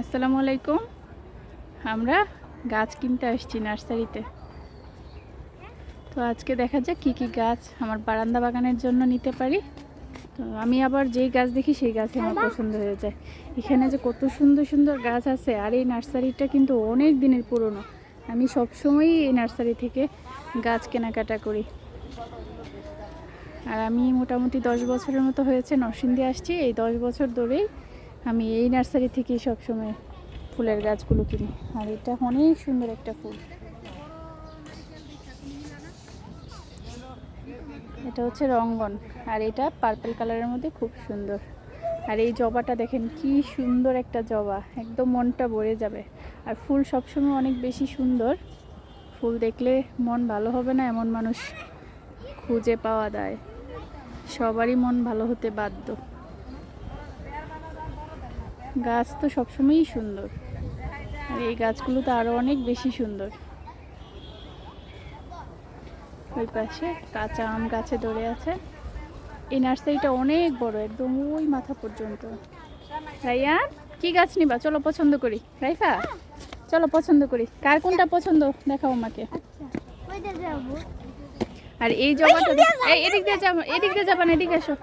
আসসালামু আলাইকুম। আমরা গাছ কিনতে আসছি নার্সারিতে। তো আজকে দেখা যাক কী কী গাছ আমার বারান্দা বাগানের জন্য নিতে পারি। তো আমি আবার যেই গাছ দেখি সেই গাছ আমার পছন্দ হয়ে যায়। এখানে যে কত সুন্দর সুন্দর গাছ আছে আর এই নার্সারিটা কিন্তু অনেক দিনের পুরনো। আমি সবসময়ই এই নার্সারি থেকে গাছ কেনাকাটা করি। আর আমি মোটামুটি দশ বছরের মতো হয়েছে নরসিংদী আসছি। এই দশ বছর ধরেই আমি এই নার্সারি থেকেই সবসময় ফুলের গাছগুলো কিনি। আর এটা অনেক সুন্দর একটা ফুল। এটা হচ্ছে রঙ্গন। আর এটা পার্পল কালারের মধ্যে খুব সুন্দর। আর এই জবাটা দেখেন কি সুন্দর একটা জবা। একদম মনটা ভরে যাবে। আর ফুল সবসময় অনেক বেশি সুন্দর। ফুল দেখলে মন ভালো হবে না, এমন মানুষ খুঁজে পাওয়া যায়। সবারই মন ভালো হতে বাধ্য। গাছ তো সবসময়ই সুন্দর। আর এই গাছগুলো তো আরও অনেক বেশি সুন্দর। ওই পাশে কাঁচা আম গাছে ধরে আছে। এই নার্সারিটা অনেক বড় একদম ওই মাথা পর্যন্ত। রাইয়া কি গাছ নিবা? চলো পছন্দ করি। রাইফা চলো পছন্দ করি। কার কোনটা পছন্দ? দেখাও আমাকে। আর এই জবাটা এদিক দিয়ে যাব এদিক দিয়ে যাবা না এদিকে এসো।